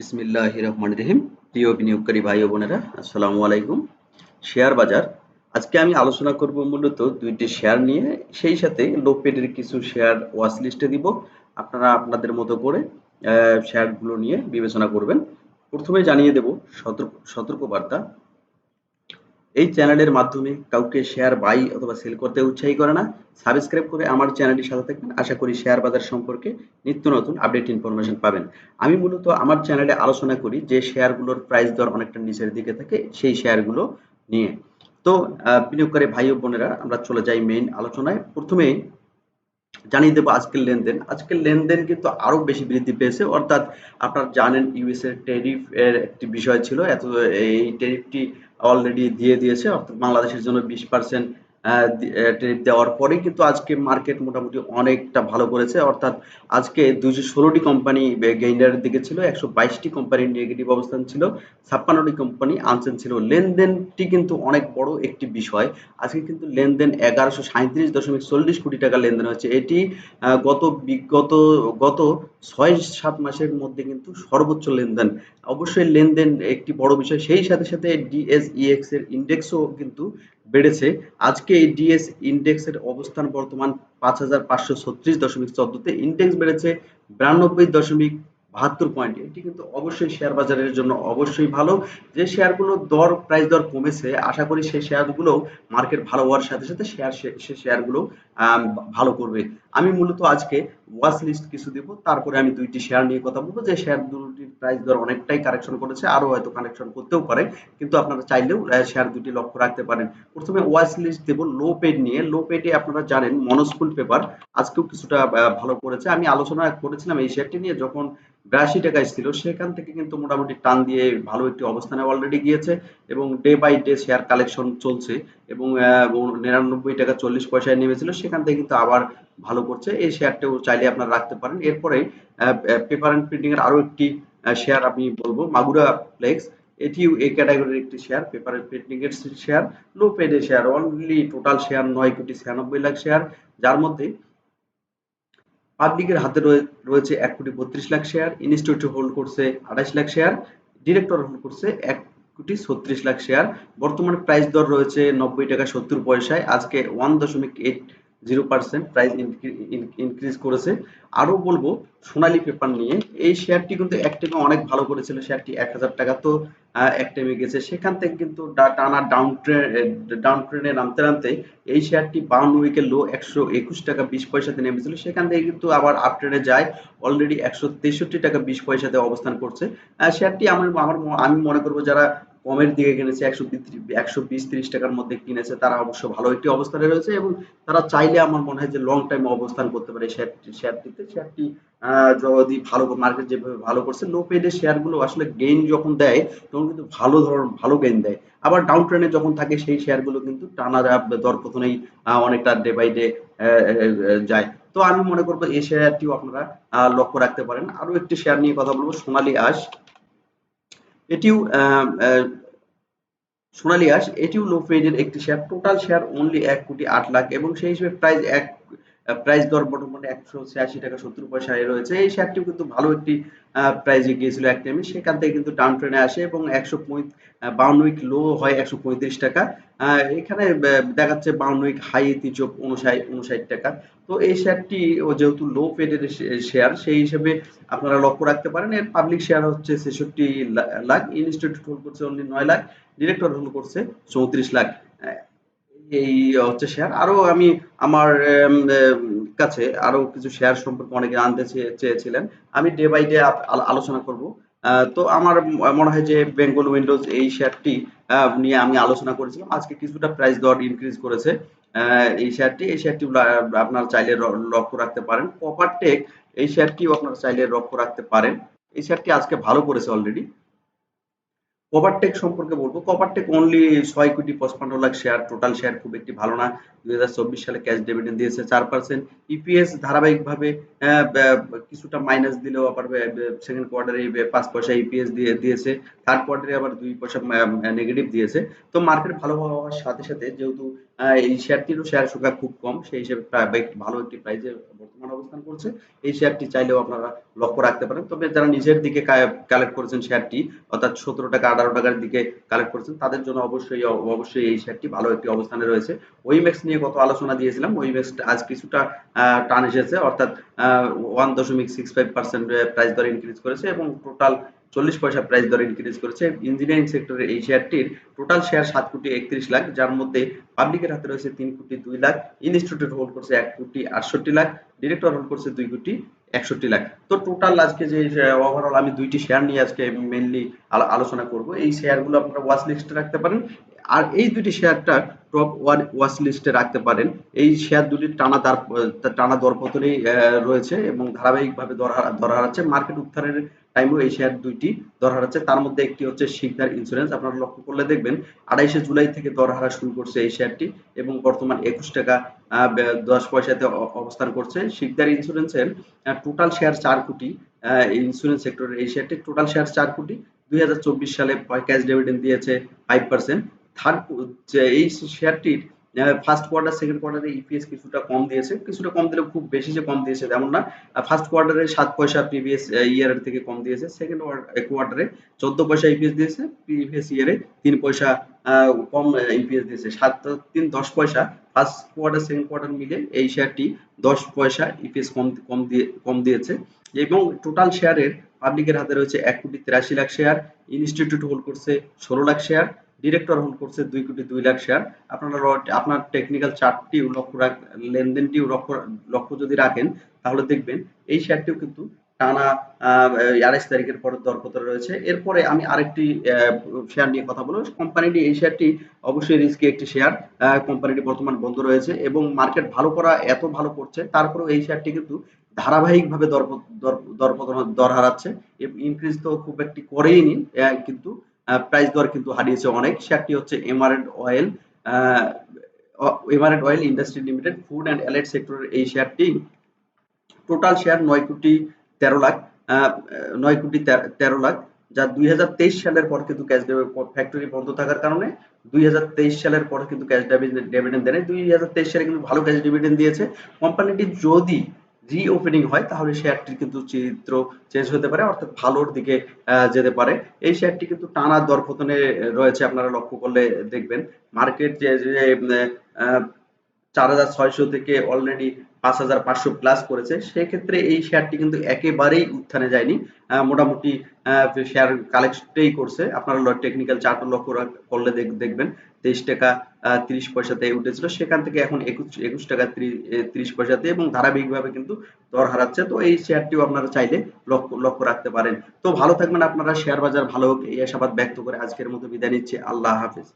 বিসমিল্লাহ রহমান রহিম। প্রিয় বিনিয়োগকারী ভাই বোনেরা, আসসালামু আলাইকুম। শেয়ার বাজার। আজকে আমি আলোচনা করব মূলত দুইটি শেয়ার নিয়ে। সেই সাথে লো পেডের কিছু শেয়ার ওয়াচ লিস্টে দিব। আপনারা আপনাদের মতো করে শেয়ারগুলো নিয়ে বিবেচনা করবেন। প্রথমে জানিয়ে দেব সতর্ক, সতর্কবার্তা। এই চ্যানেলের মাধ্যমে কাউকে শেয়ার বাই অথবা সেল করতে উৎসাহী করে না সাবস্ক্রাইব করে আমার চ্যানেলটি সাথে থাকবেন। আশা করি শেয়ার বাজার সম্পর্কে নিত্য নতুন আপডেট ইনফরমেশন পাবেন। আমি মূলত আমার চ্যানেলে আলোচনা করি যে শেয়ারগুলোর প্রাইস দর অনেকটা নিচের দিকে থাকে, সেই শেয়ারগুলো নিয়ে। তো বিনিয়োগকারী ভাই ও বোনেরা, আমরা চলে যাই মেইন আলোচনায়। প্রথমে জানিয়ে দেবো আজকের লেনদেন। আজকের লেনদেন কিন্তু আরও বেশি বৃদ্ধি পেয়েছে, অর্থাৎ আপনারা জানেন ইউএস এর টেরিফ এর একটি বিষয় ছিল, এত এই টেরিফটি অলরেডি দিয়ে দিয়েছে, অর্থাৎ বাংলাদেশের জন্য বিশ পার্সেন্ট দেওয়ার পরে কিন্তু আজকে মার্কেট মোটামুটি অনেকটা ভালো করেছে। অর্থাৎ আজকে দুইশো ষোলোটি কোম্পানি গেইনারের দিকে ছিল, একশো বাইশটি কোম্পানির নেগেটিভ অবস্থান ছিল, ছাপ্পান্নটি কোম্পানি আনসেন ছিল। লেনদেনটি কিন্তু অনেক বড় একটি বিষয়। আজকে কিন্তু লেনদেন এগারোশো সাঁত্রিশ দশমিক চল্লিশ কোটি টাকা লেনদেন হচ্ছে এটি গত বিগত, গত ছয় সাত মাসের মধ্যে কিন্তু সর্বোচ্চ লেনদেন। অবশ্যই লেনদেন একটি বড় বিষয়। সেই সাথে সাথে ডিএসইএক্স এর ইন্ডেক্সও কিন্তু বেড়েছে। আজকে এই ডিএস ইন্ডেক্সের অবস্থান বর্তমান পাঁচ হাজার পাঁচশো ছত্রিশ দশমিক চোদ্দতে। ইন্ডেক্স বেড়েছে বিরানব্বই দশমিক বাহাত্তর পয়েন্ট এটি কিন্তু অবশ্যই শেয়ার বাজারের জন্য অবশ্যই ভালো। যে শেয়ারগুলো দর প্রাইস দর কমেছে, আশা করি সেই শেয়ারগুলো মার্কেট ভালো হওয়ার সাথে সাথে শেয়ার সে শেয়ারগুলো ভালো করবে। আমি মূলত আজকে ওয়াচ লিস্ট কিছু দিব, তারপরে আমি দুইটি শেয়ার নিয়ে কথা বলব। যে শেয়ার দুটির প্রাইস দর অনেকটাই কারেকশন করেছে, আরও হয়তো কানেকশন করতেও পারে, কিন্তু আপনারা চাইলেও শেয়ার দুটি লক্ষ্য রাখতে পারেন। প্রথমে ওয়াচ লিস্ট দেবো লো পেড নিয়ে। লো পেডে আপনারা জানেন মনোস্কুল পেপার আজকেও কিছুটা ভালো করেছে। আমি আলোচনা করেছিলাম এই শেয়ারটি নিয়ে, যখন বিরাশি টাকায় ছিল, সেখান থেকে কিন্তু মোটামুটি টান দিয়ে ভালো একটি অবস্থানে অলরেডি গিয়েছে এবং day by day share collection চলছে এবং নিরানব্বই টাকা চল্লিশ পয়সায় নেমেছিল, সেখান থেকে কিন্তু আবার ভালো করছে। এই শেয়ারটাও চাইলে আপনারা রাখতে পারেন। এরপরে পেপার অ্যান্ড প্রিন্টিং এর আরও একটি শেয়ার আমি বলব, মাগুরা ফ্লেক্স এটিও এই ক্যাটাগরির একটি শেয়ার পেপার অ্যান্ড প্রিন্টিং এর শেয়ার লো পেডে শেয়ার অনলি টোটাল শেয়ার নয় কোটি ছিয়ানব্বই লাখ শেয়ার যার মধ্যে পাবলিকের হাতে রয়েছে এক কোটি বত্রিশ লাখ শেয়ার ইনস্টিটিউট হোল্ড করছে আঠাশ লাখ শেয়ার ডিরেক্টর হোল্ড করছে এক কোটি ছত্রিশ লাখ শেয়ার বর্তমানে প্রাইস দর রয়েছে নব্বই টাকা সত্তর পয়সায়। আজকে ওয়ান দশমিক eight zero percent price increase করেছে। আরও বলব, সোনালী পেপার নিয়ে, এই শেয়ারটি কিন্তু এক টাইমে অনেক ভালো করেছিল, শেয়ারটি এক হাজার টাকা। তো এক টাইমে গেছে। সেখান থেকে কিন্তু টানা ডাউন ট্রেন ডাউন ট্রেনে নামতে নামতে এই শেয়ারটি বাউন্ড উইকের লো একশো একুশ টাকা বিশ পয়সাতে নেমেছিল। সেখান থেকে কিন্তু আবার আপ ট্রেনে যায় অলরেডি একশো তেষট্টি টাকা বিশ পয়সাতে অবস্থান করছে। শেয়ারটি আমার আমার, আমি মনে করব যারা কমের দিকে কিনেছে একশো একশো বিশ, ত্রিশ টাকার মধ্যে কিনেছে। তারা অবশ্য ভালো একটি অবস্থানে রয়েছে এবং তারা চাইলে আমার মনে হয় যে লং টাইম অবস্থান করতে পারে শেয়ারটি শেয়ারটিতে শেয়ারটি যদি ভালো মার্কেট যেভাবে ভালো করছে লো পেডের শেয়ারগুলো আসলে গেইন যখন দেয়, তখন কিন্তু ভালো ধরনের, ভালো গেইন দেয়। আবার ডাউন ট্রেনে যখন থাকে, সেই শেয়ারগুলো কিন্তু টানা দর পতনেই অনেকটা ডে বাই ডে যায়। তো আমি মনে করব এই শেয়ারটিও আপনারা লক্ষ্য রাখতে পারেন। আরও একটি শেয়ার নিয়ে কথা বলব, সোনালী আশ। এটিও সোনালী আস এটিও লো পেজের একটি শেয়ার টোটাল শেয়ার অনলি এক কোটি আট লাখ এবং সেই হিসেবে প্রাইস এক প্রাইস দর বর্তমানে একশো ছিয়াশি টাকা, সত্তর পয়সায় রয়েছে। এই শেয়ারটিও কিন্তু ভালো একটি প্রাইজে গিয়েছিল এক টাইমে। সেখান থেকে কিন্তু ডাউন ট্রেনে আসে এবং একশো বাউন্ন উইক লো হয় একশো পঁয়ত্রিশ টাকা। এখানে দেখাচ্ছে বাউন্ন উইক হাই তিনশো উনষাট উনষাট টাকা। তো এই শেয়ারটি যেহেতু লো পেডের শেয়ার সেই হিসেবে আপনারা লক্ষ্য রাখতে পারেন। এর পাবলিক শেয়ার হচ্ছে ছেষট্টি লাখ। ইনস্টিটিউট হোল্ড করছে অনলি নয় লাখ। ডিরেক্টর হোল্ড করছে চৌত্রিশ লাখ। এই হচ্ছে শেয়ার আরও আমি আমার কাছে আরও কিছু শেয়ার সম্পর্কে অনেকে আনতে চেয়েছিলেন। আমি ডে বাই ডে আলোচনা করব। তো আমার মনে হয় যে বেঙ্গল উইন্ডোজ এই শেয়ারটি নিয়ে আমি আলোচনা করেছিলাম। আজকে কিছুটা প্রাইস দর ইনক্রিজ করেছে। এই শেয়ারটি এই শেয়ারটি আপনারা চাইলে লক্ষ্য রাখতে পারেন। কপার টেক এই শেয়ারটিও আপনারা চাইলে লক্ষ্য রাখতে পারেন। এই শেয়ারটি আজকে ভালো করেছে অলরেডি কভারটেক সম্পর্কে বলব। কভারটেক অনলি ছয় কোটি পঁচপান্ন লাখ শেয়ার টোটাল শেয়ার খুব একটি ভালো না। দুই হাজার চব্বিশ সালে ক্যাশ ডিভিডেন্ড দিয়েছে চার পার্সেন্ট ইপিএস ধারাবাহিকভাবে কিছুটা মাইনাস দিলেও আবার সেকেন্ড কোয়ার্টারে পাঁচ পয়সা ইপিএস দিয়ে, দিয়েছে। থার্ড কোয়ার্টারে আবার দুই পয়সা নেগেটিভ দিয়েছে। তো মার্কেট ভালো হওয়ার সাথে সাথে যেহেতু এই শেয়ারটিরও শেয়ার সংখ্যা খুব কম। সেই হিসেবে ভালো একটি প্রাইজে বর্তমান অবস্থান করছে। এই শেয়ারটি চাইলেও আপনারা লক্ষ্য রাখতে পারেন। তবে যারা নিজের দিকে কালেক্ট করেছেন শেয়ারটি অর্থাৎ সতেরো টাকা, আঠারো টাকার দিকে কালেক্ট করেছেন, তাদের জন্য অবশ্যই অবশ্যই এই শেয়ারটি ভালো একটি অবস্থানে রয়েছে। ওইমেক্স নিয়ে কত আলোচনা দিয়েছিলাম। ওইমেক্স আজ কিছুটা টান এসেছে। অর্থাৎ ওয়ান দশমিক সিক্স ফাইভ পার্সেন্ট প্রাইস দর ইনক্রিজ করেছে এবং টোটাল চল্লিশ পয়সা প্রাইস দর ইনক্রিজ করেছে। ইঞ্জিনিয়ারিং সেক্টরের এই শেয়ারটির টোটাল শেয়ার সাত কোটি একত্রিশ লাখ, যার মধ্যে পাবলিকের হাতে রয়েছে তিন কোটি দুই লাখ ইনস্টিটিউট হোল্ড করছে এক কোটি আটষট্টি লাখ ডিরেক্টর হোল্ড করছে দুই কোটি একষট্টি লাখ। তো টোটাল আজকে যে ওভারঅল আমি দুইটি শেয়ার নিয়ে আজকে মেনলি আলোচনা করব। এই শেয়ারগুলো আপনারা ওয়াচ লিস্টে রাখতে পারেন। আর এই দুটি শেয়ারটা টপ ওয়ান ওয়াচ লিস্টে রাখতে পারেন। এই শেয়ার দুটি টানা দার টানা দরপতনেই রয়েছে এবং ধারাবাহিকভাবে দর দর হারাচ্ছে। মার্কেট উত্থানের টাইমেও এই শেয়ার দুইটি দর হারাচ্ছে। তার মধ্যে একটি হচ্ছে শিকদার ইন্স্যুরেন্স আপনারা লক্ষ্য করলে দেখবেন আড়াইশে জুলাই থেকে দর হারা শুরু করছে এই শেয়ারটি এবং বর্তমান একুশ টাকা দশ পয়সাতে অবস্থান করছে। শিকদার ইন্স্যুরেন্সের টোটাল শেয়ার চার কোটি ইন্স্যুরেন্স সেক্টরের এই শেয়ারটি টোটাল শেয়ার চার কোটি। দুই হাজার চব্বিশ সালে ক্যাশ ডিভিডেন্ড দিয়েছে ফাইভ পার্সেন্ট থার্ড যে এই শেয়ারটির ফার্স্ট কোয়ার্টার সেকেন্ড কোয়ার্টারে ইপিএস কিছুটা কম দিয়েছে। কিছুটা কম দিলে খুব বেশি যে কম দিয়েছে তেমন না। ফার্স্ট কোয়ার্টারে সাত পয়সা প্রিভিয়াস ইয়ারের থেকে কম দিয়েছে। সেকেন্ড কোয়ার্টারে চোদ্দ পয়সা ইপিএস দিয়েছে। প্রিভিয়াস ইয়ারে তিন পয়সা কম ইপিএস দিয়েছে। সাত, তিন, দশ পয়সা। ফার্স্ট কোয়ার্টার সেকেন্ড কোয়ার্টার মিলে এই শেয়ারটি দশ পয়সা ইপিএস কম কম দিয়ে, কম দিয়েছে। এবং টোটাল শেয়ারের পাবলিকের হাতে রয়েছে এক কোটি তিরাশি লাখ শেয়ার ইনস্টিটিউট হোল্ড করছে ষোলো লাখ শেয়ার ডিরেক্টর হোল্ড করছে দুই কোটি দুই লাখ শেয়ার আপনারা আপনার টেকনিক্যাল চার্টটি লক্ষ্য রাখ লেনদেনটিও লক্ষ্য লক্ষ্য যদি রাখেন, তাহলে দেখবেন এই শেয়ারটিও কিন্তু টানা আড়াইশ তারিখের পর দরপত্র রয়েছে। এরপরে আমি আরেকটি শেয়ার নিয়ে কথা বলব। কোম্পানিটি এই শেয়ারটি অবশ্যই রিস্কি একটি শেয়ার কোম্পানিটি বর্তমান বন্ধ রয়েছে এবং মার্কেট ভালো করা এত ভালো করছে, তারপরেও এই শেয়ারটি কিন্তু ধারাবাহিকভাবে দর দরপতন দর হারাচ্ছে। ইনক্রিজ তো খুব একটি করেইনি কিন্তু প্রাইস দর কিন্তু হারিয়েছে অনেক। শেয়ারটি হচ্ছে Emerald oil Emerald oil industry limited food and allied সেক্টরের এই শেয়ারটি। টোটাল শেয়ার নয় কোটি তেরো লাখ নয় কোটি তেরো লাখ, যা দুই হাজার তেইশ সালের পর কিন্তু ক্যাশ ফ্যাক্টরি বন্ধ থাকার কারণে দুই হাজার তেইশ সালের পর কিন্তু ক্যাশ ডিভিডেন্ড দেয় দুই হাজার তেইশ সালে কিন্তু ভালো ক্যাশ ডিভিডেন্ড দিয়েছে। কোম্পানিটি যদি রিওপেনিং হয়, তাহলে শেয়ারটির কিন্তু চিত্র চেঞ্জ হতে পারে, অর্থাৎ ভালোর দিকে যেতে পারে। এই শেয়ারটি কিন্তু টানা দরপতনে রয়েছে, আপনারা লক্ষ্য করলে দেখবেন। মার্কেট যে চার হাজার ছয়শো থেকে অলরেডি পাঁচ হাজার পাঁচশো প্লাস করেছে, সেক্ষেত্রে এই শেয়ারটি কিন্তু একেবারেই উত্থানে যায়নি। মোটামুটি শেয়ার কালেক্টেই করছে। আপনারা টেকনিক্যাল চার্ট লক্ষ্য করলে দেখবেন। তেইশ টাকা ত্রিশ পয়সাতে উঠেছিল। সেখান থেকে এখন একুশ একুশ টাকা ত্রিশ পয়সাতে এবং ধারাবাহিকভাবে কিন্তু দর হারাচ্ছে। তো এই শেয়ারটিও আপনারা চাইলে লক্ষ্য লক্ষ্য রাখতে পারেন। তো ভালো থাকবেন আপনারা। শেয়ার বাজার ভালো হোক, এই আশাবাদ ব্যক্ত করে আজকের মতো বিদায় নিচ্ছি। আল্লাহ হাফিজ।